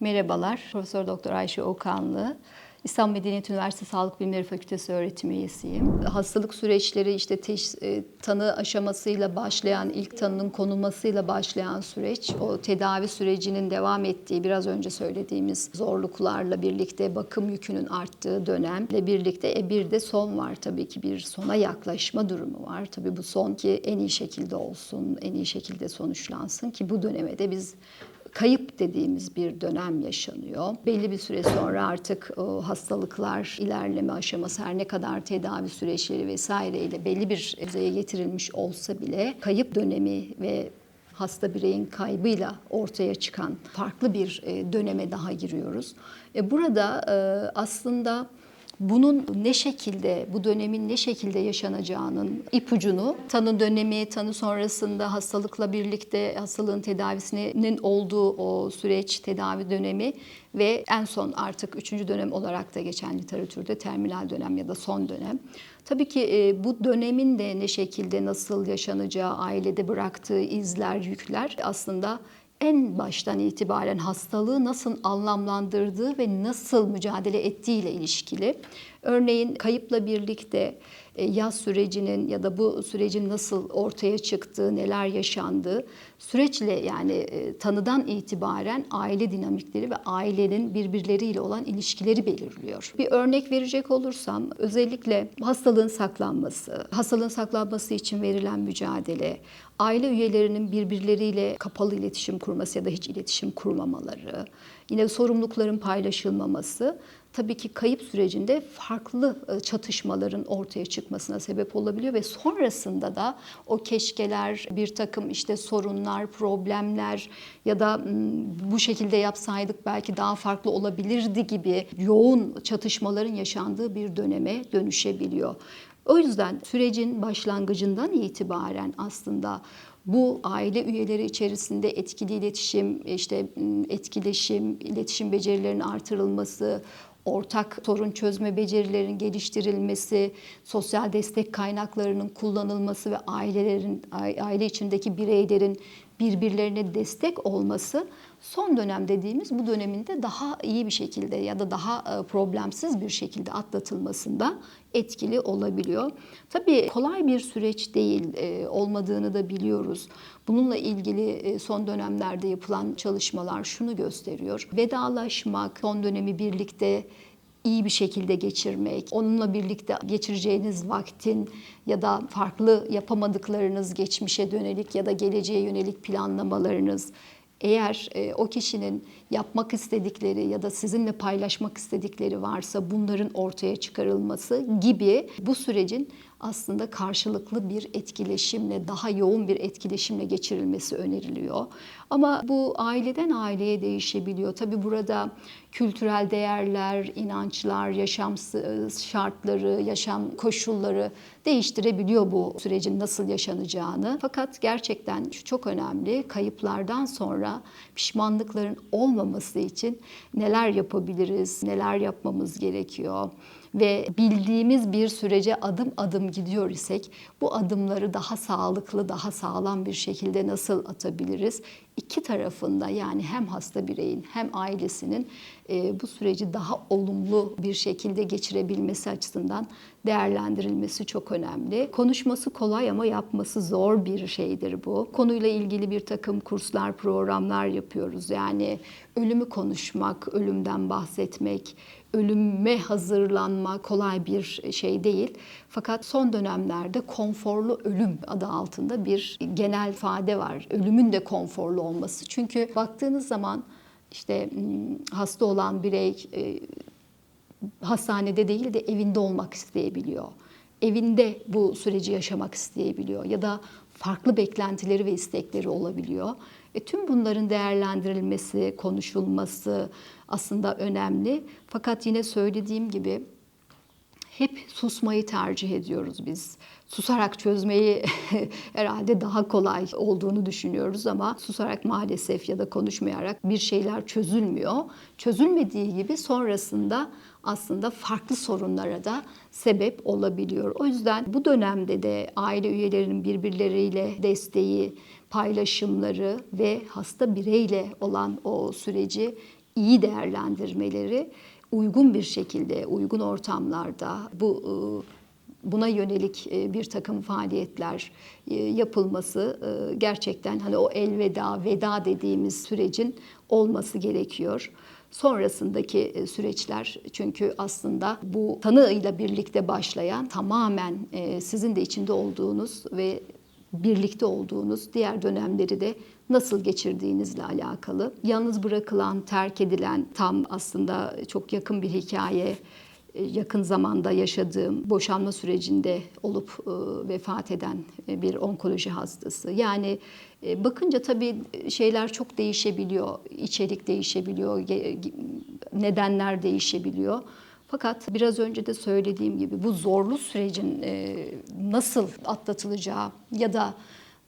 Merhabalar, Profesör Doktor Ayşe Okanlı. İstanbul Medeniyet Üniversitesi Sağlık Bilimleri Fakültesi öğretim üyesiyim. Hastalık süreçleri işte teş, e, tanı aşamasıyla başlayan, ilk tanının konulmasıyla başlayan süreç, o tedavi sürecinin devam ettiği, biraz önce söylediğimiz zorluklarla birlikte bakım yükünün arttığı dönemle birlikte e, bir de son var tabii ki bir sona yaklaşma durumu var. Tabii bu son ki en iyi şekilde olsun, en iyi şekilde sonuçlansın ki bu döneme de biz kayıp dediğimiz bir dönem yaşanıyor. Belli bir süre sonra artık o hastalıklar ilerleme aşaması her ne kadar tedavi süreçleri vesaireyle belli bir düzeye getirilmiş olsa bile kayıp dönemi ve hasta bireyin kaybıyla ortaya çıkan farklı bir e, döneme daha giriyoruz. E, Burada e, aslında bunun ne şekilde, bu dönemin ne şekilde yaşanacağının ipucunu tanı dönemi, tanı sonrasında hastalıkla birlikte hastalığın tedavisinin olduğu o süreç, tedavi dönemi ve en son artık üçüncü dönem olarak da geçen literatürde terminal dönem ya da son dönem. Tabii ki e, bu dönemin de ne şekilde, nasıl yaşanacağı, ailede bıraktığı izler, yükler aslında en baştan itibaren hastalığı nasıl anlamlandırdığı ve nasıl mücadele ettiğiyle ilişkili. Örneğin kayıpla birlikte yaz sürecinin ya da bu sürecin nasıl ortaya çıktığı, neler yaşandığı süreçle yani e, tanıdan itibaren aile dinamikleri ve ailenin birbirleriyle olan ilişkileri belirliyor. Bir örnek verecek olursam özellikle hastalığın saklanması, hastalığın saklanması için verilen mücadele, aile üyelerinin birbirleriyle kapalı iletişim kurması ya da hiç iletişim kurmamaları, yine sorumlulukların paylaşılmaması tabii ki kayıp sürecinde farklı e, çatışmaların ortaya çıkmasına sebep olabiliyor ve sonrasında da o keşkeler, bir takım işte sorunlar, problemler ya da bu şekilde yapsaydık belki daha farklı olabilirdi gibi yoğun çatışmaların yaşandığı bir döneme dönüşebiliyor. O yüzden sürecin başlangıcından itibaren aslında bu aile üyeleri içerisinde etkili iletişim, işte etkileşim, iletişim becerilerinin artırılması, ortak sorun çözme becerilerinin geliştirilmesi, sosyal destek kaynaklarının kullanılması ve ailelerin aile içindeki bireylerin birbirlerine destek olması son dönem dediğimiz bu döneminde daha iyi bir şekilde ya da daha problemsiz bir şekilde atlatılmasında etkili olabiliyor. Tabii kolay bir süreç değil olmadığını da biliyoruz. Bununla ilgili son dönemlerde yapılan çalışmalar şunu gösteriyor. Vedalaşmak, son dönemi birlikte iyi bir şekilde geçirmek, onunla birlikte geçireceğiniz vaktin ya da farklı yapamadıklarınız geçmişe dönelik ya da geleceğe yönelik planlamalarınız eğer e, o kişinin yapmak istedikleri ya da sizinle paylaşmak istedikleri varsa bunların ortaya çıkarılması gibi bu sürecin aslında karşılıklı bir etkileşimle, daha yoğun bir etkileşimle geçirilmesi öneriliyor. Ama bu aileden aileye değişebiliyor. Tabi burada kültürel değerler, inançlar, yaşam şartları, yaşam koşulları değiştirebiliyor bu sürecin nasıl yaşanacağını. Fakat gerçekten şu çok önemli. Kayıplardan sonra pişmanlıkların olmaması için neler yapabiliriz, neler yapmamız gerekiyor? Ve bildiğimiz bir sürece adım adım gidiyor isek bu adımları daha sağlıklı, daha sağlam bir şekilde nasıl atabiliriz? İki tarafında yani hem hasta bireyin hem ailesinin e, bu süreci daha olumlu bir şekilde geçirebilmesi açısından değerlendirilmesi çok önemli. Konuşması kolay ama yapması zor bir şeydir bu. Konuyla ilgili bir takım kurslar, programlar yapıyoruz. Yani ölümü konuşmak, ölümden bahsetmek, ölüme hazırlanma kolay bir şey değil. Fakat son dönemlerde konforlu ölüm adı altında bir genel ifade var. Ölümün de konforlu olması. Çünkü baktığınız zaman işte hasta olan birey hastanede değil de evinde olmak isteyebiliyor. Evinde bu süreci yaşamak isteyebiliyor ya da farklı beklentileri ve istekleri olabiliyor. E, tüm bunların değerlendirilmesi, konuşulması aslında önemli. Fakat yine söylediğim gibi hep susmayı tercih ediyoruz biz. Susarak çözmeyi herhalde daha kolay olduğunu düşünüyoruz ama susarak maalesef ya da konuşmayarak bir şeyler çözülmüyor. Çözülmediği gibi sonrasında aslında farklı sorunlara da sebep olabiliyor. O yüzden bu dönemde de aile üyelerinin birbirleriyle desteği, paylaşımları ve hasta bireyle olan o süreci iyi değerlendirmeleri uygun bir şekilde, uygun ortamlarda bu e, buna yönelik e, bir takım faaliyetler e, yapılması gerçekten hani o elveda, veda dediğimiz sürecin olması gerekiyor. Sonrasındaki süreçler çünkü aslında bu tanıyla birlikte başlayan tamamen sizin de içinde olduğunuz ve birlikte olduğunuz diğer dönemleri de nasıl geçirdiğinizle alakalı. Yalnız bırakılan, terk edilen tam aslında çok yakın bir hikaye e, yakın zamanda yaşadığım boşanma sürecinde olup e, vefat eden e, bir onkoloji hastası. Yani bakınca tabii şeyler çok değişebiliyor, içerik değişebiliyor, nedenler değişebiliyor. Fakat biraz önce de söylediğim gibi bu zorlu sürecin nasıl atlatılacağı ya da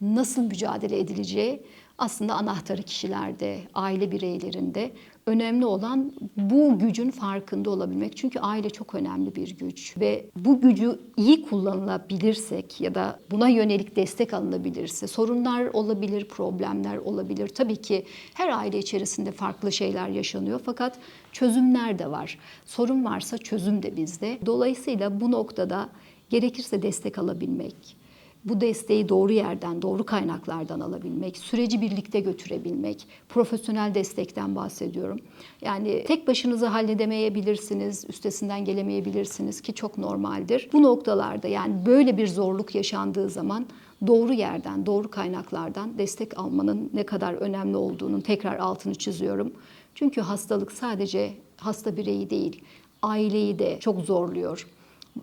nasıl mücadele edileceği aslında anahtarı kişilerde, aile bireylerinde önemli olan bu gücün farkında olabilmek. Çünkü aile çok önemli bir güç ve bu gücü iyi kullanılabilirsek ya da buna yönelik destek alınabilirse sorunlar olabilir, problemler olabilir. Tabii ki her aile içerisinde farklı şeyler yaşanıyor fakat çözümler de var. Sorun varsa çözüm de bizde. Dolayısıyla bu noktada gerekirse destek alabilmek, bu desteği doğru yerden, doğru kaynaklardan alabilmek, süreci birlikte götürebilmek, profesyonel destekten bahsediyorum. Yani tek başınıza halledemeyebilirsiniz, üstesinden gelemeyebilirsiniz ki çok normaldir. Bu noktalarda yani böyle bir zorluk yaşandığı zaman doğru yerden, doğru kaynaklardan destek almanın ne kadar önemli olduğunun tekrar altını çiziyorum. Çünkü hastalık sadece hasta bireyi değil, aileyi de çok zorluyor.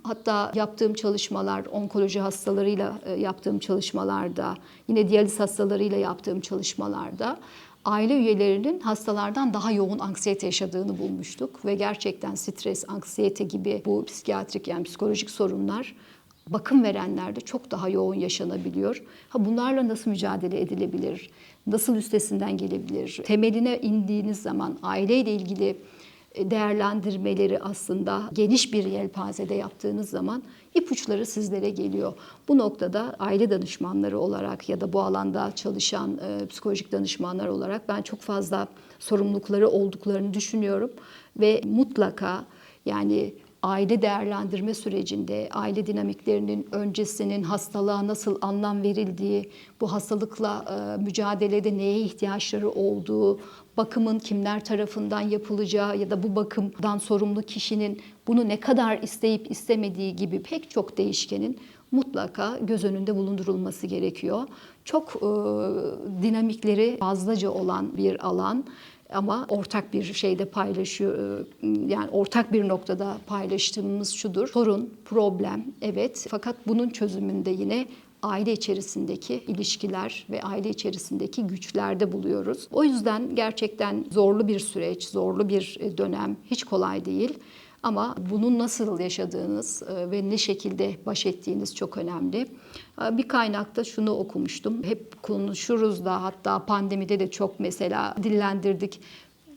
Hatta yaptığım çalışmalar, onkoloji hastalarıyla e, yaptığım çalışmalarda, yine diyaliz hastalarıyla yaptığım çalışmalarda aile üyelerinin hastalardan daha yoğun anksiyete yaşadığını bulmuştuk ve gerçekten stres, anksiyete gibi bu psikiyatrik yani psikolojik sorunlar bakım verenlerde çok daha yoğun yaşanabiliyor. Ha bunlarla nasıl mücadele edilebilir? Nasıl üstesinden gelebilir? Temeline indiğiniz zaman aileyle ilgili değerlendirmeleri aslında geniş bir yelpazede yaptığınız zaman ipuçları sizlere geliyor. Bu noktada aile danışmanları olarak ya da bu alanda çalışan e, psikolojik danışmanlar olarak ben çok fazla sorumlulukları olduklarını düşünüyorum ve mutlaka yani aile değerlendirme sürecinde aile dinamiklerinin öncesinin hastalığa nasıl anlam verildiği, bu hastalıkla e, mücadelede neye ihtiyaçları olduğu, bakımın kimler tarafından yapılacağı ya da bu bakımdan sorumlu kişinin bunu ne kadar isteyip istemediği gibi pek çok değişkenin mutlaka göz önünde bulundurulması gerekiyor. Çok e, dinamikleri fazlaca olan bir alan ama ortak bir şeyde paylaşıyor e, yani ortak bir noktada paylaştığımız şudur. Sorun, problem evet fakat bunun çözümünde yine aile içerisindeki ilişkiler ve aile içerisindeki güçlerde buluyoruz. O yüzden gerçekten zorlu bir süreç, zorlu bir e, dönem hiç kolay değil. Ama bunu nasıl yaşadığınız e, ve ne şekilde baş ettiğiniz çok önemli. E, bir kaynakta şunu okumuştum. Hep konuşuruz da hatta pandemide de çok mesela dillendirdik.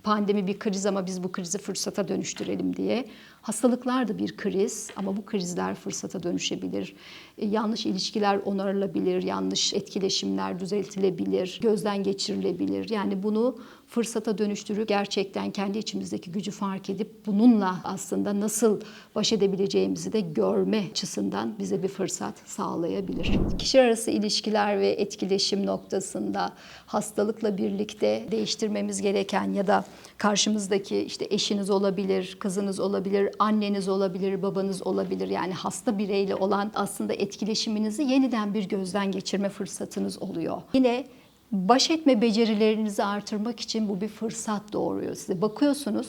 Pandemi bir kriz ama biz bu krizi fırsata dönüştürelim diye. Hastalıklar da bir kriz ama bu krizler fırsata dönüşebilir. E, yanlış ilişkiler onarılabilir, yanlış etkileşimler düzeltilebilir, gözden geçirilebilir. Yani bunu fırsata dönüştürüp gerçekten kendi içimizdeki gücü fark edip bununla aslında nasıl baş edebileceğimizi de görme açısından bize bir fırsat sağlayabilir. Kişi arası ilişkiler ve etkileşim noktasında hastalıkla birlikte değiştirmemiz gereken ya da karşımızdaki işte eşiniz olabilir, kızınız olabilir, anneniz olabilir, babanız olabilir. Yani hasta bireyle olan aslında etkileşiminizi yeniden bir gözden geçirme fırsatınız oluyor. Yine baş etme becerilerinizi artırmak için bu bir fırsat doğuruyor size. Bakıyorsunuz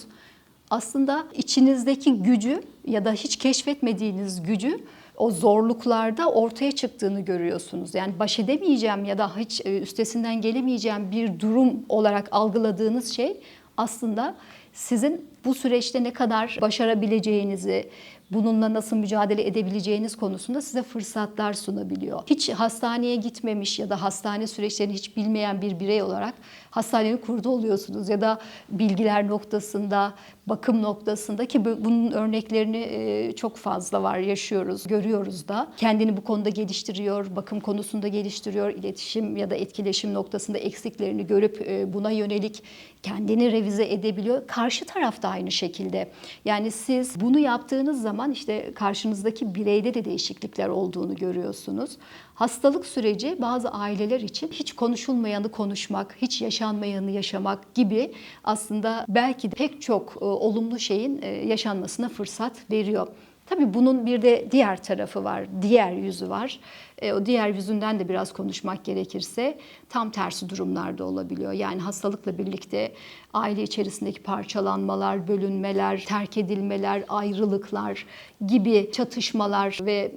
aslında içinizdeki gücü ya da hiç keşfetmediğiniz gücü o zorluklarda ortaya çıktığını görüyorsunuz. Yani baş edemeyeceğim ya da hiç e, üstesinden gelemeyeceğim bir durum olarak algıladığınız şey aslında sizin bu süreçte ne kadar başarabileceğinizi, bununla nasıl mücadele edebileceğiniz konusunda size fırsatlar sunabiliyor. Hiç hastaneye gitmemiş ya da hastane süreçlerini hiç bilmeyen bir birey olarak hastanenin kurdu oluyorsunuz ya da bilgiler noktasında, bakım noktasında ki bu- bunun örneklerini e, çok fazla var, yaşıyoruz, görüyoruz da. Kendini bu konuda geliştiriyor, bakım konusunda geliştiriyor, iletişim ya da etkileşim noktasında eksiklerini görüp e, buna yönelik kendini revize edebiliyor. Karşı taraf da aynı şekilde. Yani siz bunu yaptığınız zaman işte karşınızdaki bireyde de değişiklikler olduğunu görüyorsunuz. Hastalık süreci bazı aileler için hiç konuşulmayanı konuşmak, hiç yaşanmayanı yaşamak gibi aslında belki de pek çok e, olumlu şeyin e, yaşanmasına fırsat veriyor. Tabii bunun bir de diğer tarafı var, diğer yüzü var. E, o diğer yüzünden de biraz konuşmak gerekirse tam tersi durumlarda olabiliyor. Yani hastalıkla birlikte aile içerisindeki parçalanmalar, bölünmeler, terk edilmeler, ayrılıklar gibi çatışmalar ve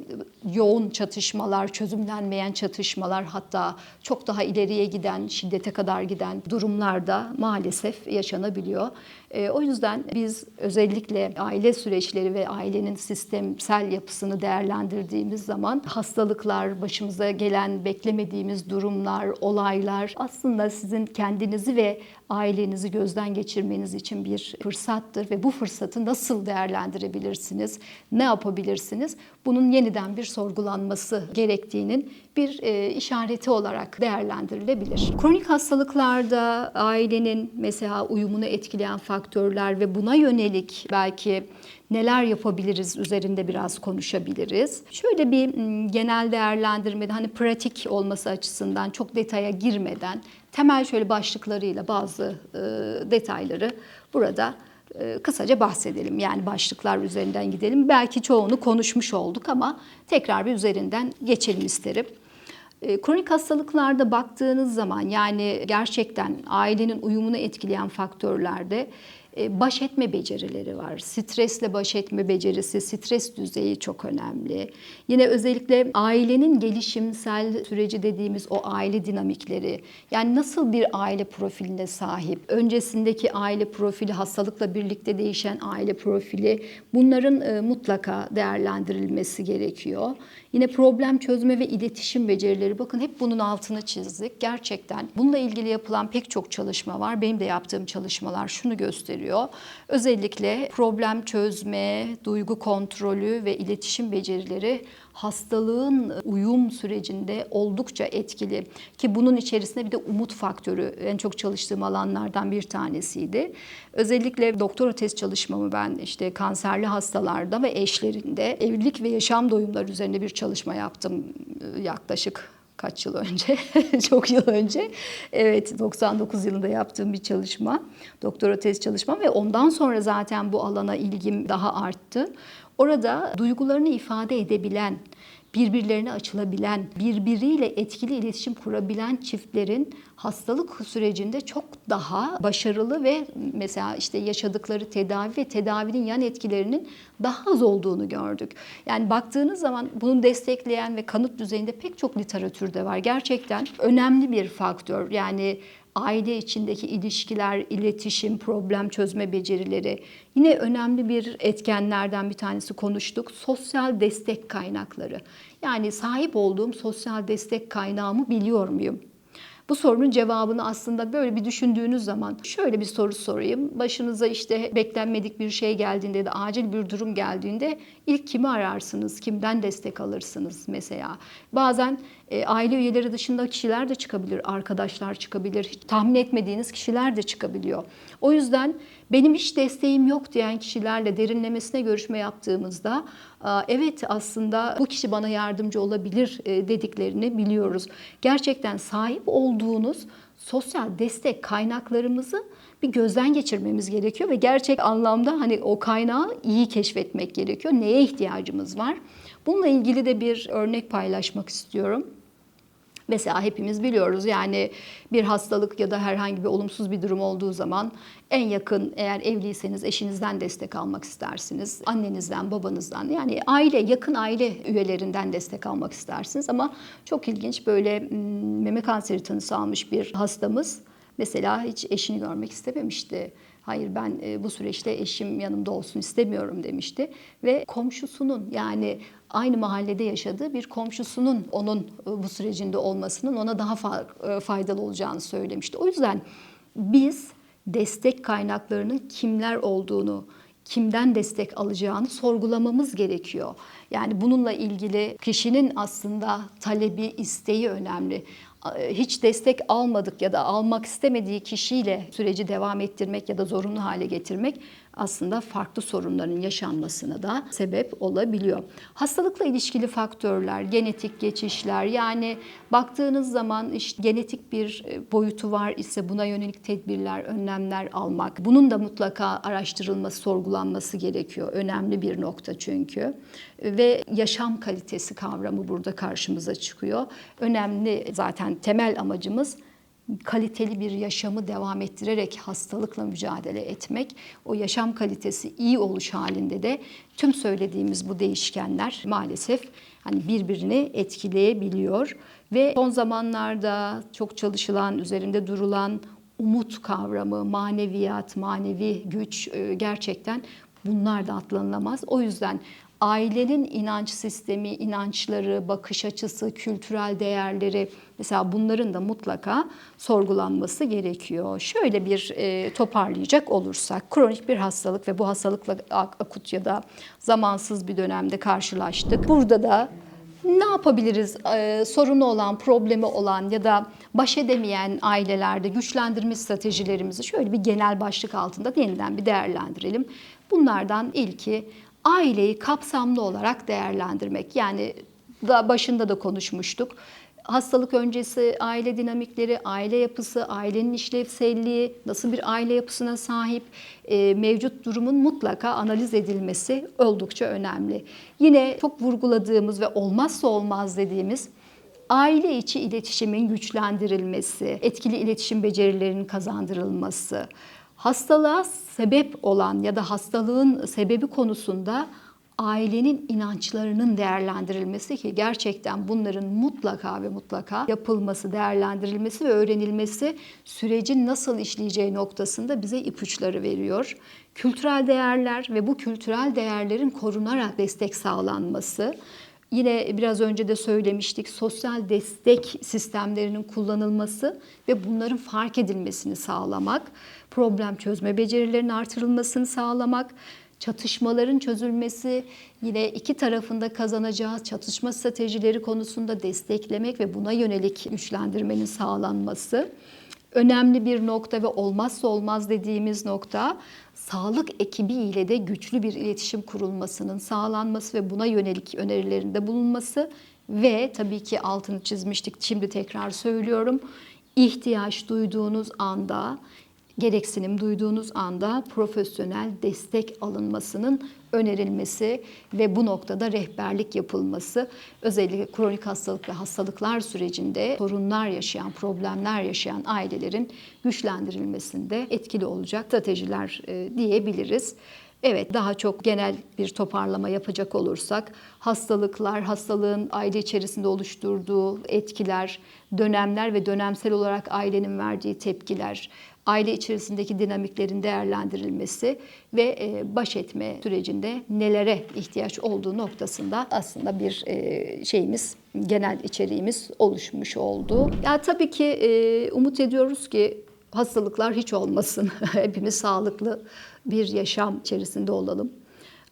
yoğun çatışmalar, çözümlenmeyen çatışmalar hatta çok daha ileriye giden, şiddete kadar giden durumlarda maalesef yaşanabiliyor. E, o yüzden biz özellikle aile süreçleri ve ailenin sistemsel yapısını değerlendirdiğimiz zaman hastalıklar, başımıza gelen beklemediğimiz durumlar, olaylar aslında sizin kendinizi ve ailenizi gözden geçirmeniz için bir fırsattır ve bu fırsatı nasıl değerlendirebilirsiniz, ne yapabilirsiniz? Bunun yeniden bir sorgulanması gerektiğinin bir e, işareti olarak değerlendirilebilir. Kronik hastalıklarda ailenin mesela uyumunu etkileyen faktörler ve buna yönelik belki neler yapabiliriz üzerinde biraz konuşabiliriz. Şöyle bir genel değerlendirmede hani pratik olması açısından çok detaya girmeden temel şöyle başlıklarıyla bazı e, detayları burada e, kısaca bahsedelim. Yani başlıklar üzerinden gidelim. Belki çoğunu konuşmuş olduk ama tekrar bir üzerinden geçelim isterim. E, Kronik hastalıklarda baktığınız zaman yani gerçekten ailenin uyumunu etkileyen faktörlerde baş etme becerileri var. Stresle baş etme becerisi, stres düzeyi çok önemli. Yine özellikle ailenin gelişimsel süreci dediğimiz o aile dinamikleri. Yani nasıl bir aile profiline sahip? Öncesindeki aile profili, hastalıkla birlikte değişen aile profili bunların e, mutlaka değerlendirilmesi gerekiyor. Yine problem çözme ve iletişim becerileri. Bakın hep bunun altını çizdik. Gerçekten bununla ilgili yapılan pek çok çalışma var. Benim de yaptığım çalışmalar şunu gösteriyor. Özellikle problem çözme, duygu kontrolü ve iletişim becerileri hastalığın uyum sürecinde oldukça etkili ki bunun içerisinde bir de umut faktörü en çok çalıştığım alanlardan bir tanesiydi. Özellikle doktora tez çalışmamı ben işte kanserli hastalarda ve eşlerinde evlilik ve yaşam doyumları üzerinde bir çalışma yaptım e, yaklaşık kaç yıl önce, çok yıl önce. Evet, 99 yılında yaptığım bir çalışma, doktora tez çalışma ve ondan sonra zaten bu alana ilgim daha arttı. Orada duygularını ifade edebilen, birbirlerine açılabilen, birbiriyle etkili iletişim kurabilen çiftlerin hastalık sürecinde çok daha başarılı ve mesela işte yaşadıkları tedavi ve tedavinin yan etkilerinin daha az olduğunu gördük. Yani baktığınız zaman bunu destekleyen ve kanıt düzeyinde pek çok literatürde var. Gerçekten önemli bir faktör. Yani aile içindeki ilişkiler, iletişim, problem çözme becerileri. Yine önemli bir etkenlerden bir tanesi konuştuk. Sosyal destek kaynakları. Yani sahip olduğum sosyal destek kaynağımı biliyor muyum? Bu sorunun cevabını aslında böyle bir düşündüğünüz zaman şöyle bir soru sorayım. Başınıza işte beklenmedik bir şey geldiğinde da acil bir durum geldiğinde ilk kimi ararsınız? Kimden destek alırsınız mesela? Bazen e, aile üyeleri dışında kişiler de çıkabilir, arkadaşlar çıkabilir, hiç tahmin etmediğiniz kişiler de çıkabiliyor. O yüzden benim hiç desteğim yok diyen kişilerle derinlemesine görüşme yaptığımızda "Aa, evet aslında bu kişi bana yardımcı olabilir e, dediklerini biliyoruz. Gerçekten sahip olduğunuz sosyal destek kaynaklarımızı bir gözden geçirmemiz gerekiyor ve gerçek anlamda hani o kaynağı iyi keşfetmek gerekiyor. Neye ihtiyacımız var? Bununla ilgili de bir örnek paylaşmak istiyorum. Mesela hepimiz biliyoruz yani bir hastalık ya da herhangi bir olumsuz bir durum olduğu zaman en yakın eğer evliyseniz eşinizden destek almak istersiniz. Annenizden, babanızdan yani aile, yakın aile üyelerinden destek almak istersiniz. Ama çok ilginç böyle mm, meme kanseri tanısı almış bir hastamız mesela hiç eşini görmek istememişti. Hayır ben e, bu süreçte eşim yanımda olsun istemiyorum demişti ve komşusunun yani aynı mahallede yaşadığı bir komşusunun onun e, bu sürecinde olmasının ona daha e, faydalı olacağını söylemişti. O yüzden biz destek kaynaklarının kimler olduğunu, kimden destek alacağını sorgulamamız gerekiyor. Yani bununla ilgili kişinin aslında talebi, isteği önemli. Hiç destek almadık ya da almak istemediği kişiyle süreci devam ettirmek ya da zorunlu hale getirmek aslında farklı sorunların yaşanmasına da sebep olabiliyor. Hastalıkla ilişkili faktörler, genetik geçişler yani baktığınız zaman işte genetik bir e, boyutu var ise buna yönelik tedbirler, önlemler almak. Bunun da mutlaka araştırılması, sorgulanması gerekiyor. Önemli bir nokta çünkü. Ve yaşam kalitesi kavramı burada karşımıza çıkıyor. Önemli zaten temel amacımız kaliteli bir yaşamı devam ettirerek hastalıkla mücadele etmek, o yaşam kalitesi iyi oluş halinde de tüm söylediğimiz bu değişkenler maalesef hani birbirini etkileyebiliyor ve son zamanlarda çok çalışılan, üzerinde durulan umut kavramı, maneviyat, manevi güç e, gerçekten bunlar da atlanılamaz. O yüzden ailenin inanç sistemi, inançları, bakış açısı, kültürel değerleri mesela bunların da mutlaka sorgulanması gerekiyor. Şöyle bir e, toparlayacak olursak kronik bir hastalık ve bu hastalıkla akut ya da zamansız bir dönemde karşılaştık. Burada da ne yapabiliriz? Ee, sorunu olan, problemi olan ya da baş edemeyen ailelerde güçlendirme stratejilerimizi şöyle bir genel başlık altında yeniden bir değerlendirelim. Bunlardan ilki aileyi kapsamlı olarak değerlendirmek. Yani da başında da konuşmuştuk. Hastalık öncesi aile dinamikleri, aile yapısı, ailenin işlevselliği, nasıl bir aile yapısına sahip, e, mevcut durumun mutlaka analiz edilmesi oldukça önemli. Yine çok vurguladığımız ve olmazsa olmaz dediğimiz aile içi iletişimin güçlendirilmesi, etkili iletişim becerilerinin kazandırılması, hastalığa sebep olan ya da hastalığın sebebi konusunda ailenin inançlarının değerlendirilmesi ki gerçekten bunların mutlaka ve mutlaka yapılması, değerlendirilmesi ve öğrenilmesi sürecin nasıl işleyeceği noktasında bize ipuçları veriyor. Kültürel değerler ve bu kültürel değerlerin korunarak destek sağlanması, Yine biraz önce de söylemiştik sosyal destek sistemlerinin kullanılması ve bunların fark edilmesini sağlamak, problem çözme becerilerinin artırılmasını sağlamak, çatışmaların çözülmesi, yine iki tarafında kazanacağı çatışma stratejileri konusunda desteklemek ve buna yönelik güçlendirmenin sağlanması önemli bir nokta ve olmazsa olmaz dediğimiz nokta sağlık ekibi ile de güçlü bir iletişim kurulmasının sağlanması ve buna yönelik önerilerinde bulunması ve tabii ki altını çizmiştik şimdi tekrar söylüyorum ihtiyaç duyduğunuz anda gereksinim duyduğunuz anda profesyonel destek alınmasının önerilmesi ve bu noktada rehberlik yapılması özellikle kronik hastalık ve hastalıklar sürecinde sorunlar yaşayan, problemler yaşayan ailelerin güçlendirilmesinde etkili olacak stratejiler e, diyebiliriz. Evet daha çok genel bir toparlama yapacak olursak hastalıklar, hastalığın aile içerisinde oluşturduğu etkiler, dönemler ve dönemsel olarak ailenin verdiği tepkiler, aile içerisindeki dinamiklerin değerlendirilmesi ve e, baş etme sürecinde nelere ihtiyaç olduğu noktasında aslında bir e, şeyimiz, genel içeriğimiz oluşmuş oldu. Ya tabii ki e, umut ediyoruz ki hastalıklar hiç olmasın. Hepimiz sağlıklı bir yaşam içerisinde olalım.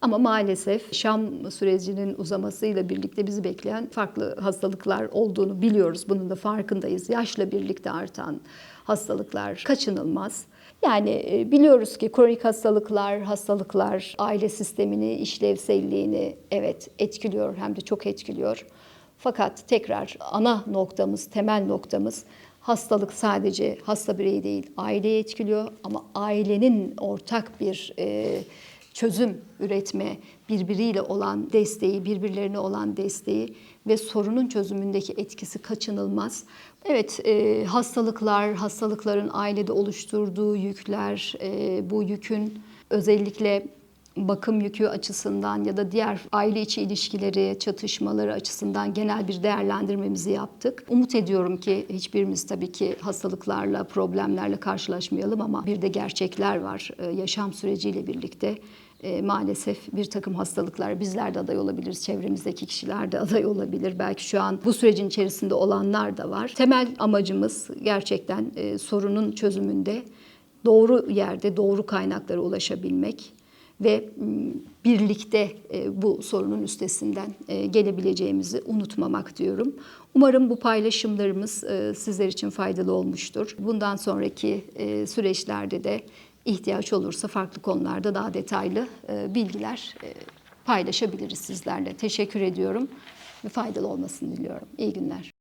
Ama maalesef Şam sürecinin uzamasıyla birlikte bizi bekleyen farklı hastalıklar olduğunu biliyoruz. Bunun da farkındayız. Yaşla birlikte artan hastalıklar kaçınılmaz. Yani e, biliyoruz ki kronik hastalıklar, hastalıklar aile sistemini, işlevselliğini evet etkiliyor hem de çok etkiliyor. Fakat tekrar ana noktamız, temel noktamız hastalık sadece hasta bireyi değil aileyi etkiliyor ama ailenin ortak bir e, çözüm üretme, birbiriyle olan desteği, birbirlerine olan desteği ve sorunun çözümündeki etkisi kaçınılmaz. Evet, e, hastalıklar, hastalıkların ailede oluşturduğu yükler, e, bu yükün özellikle bakım yükü açısından ya da diğer aile içi ilişkileri, çatışmaları açısından genel bir değerlendirmemizi yaptık. Umut ediyorum ki hiçbirimiz tabii ki hastalıklarla, problemlerle karşılaşmayalım ama bir de gerçekler var. Ee, Yaşam süreciyle birlikte e, maalesef bir takım hastalıklar bizler de aday olabiliriz, çevremizdeki kişiler de aday olabilir. Belki şu an bu sürecin içerisinde olanlar da var. Temel amacımız gerçekten e, sorunun çözümünde doğru yerde doğru kaynaklara ulaşabilmek ve birlikte e, bu sorunun üstesinden e, gelebileceğimizi unutmamak diyorum. Umarım bu paylaşımlarımız e, sizler için faydalı olmuştur. Bundan sonraki süreçlerde de ihtiyaç olursa farklı konularda daha detaylı bilgiler paylaşabiliriz sizlerle. Teşekkür ediyorum ve faydalı olmasını diliyorum. İyi günler.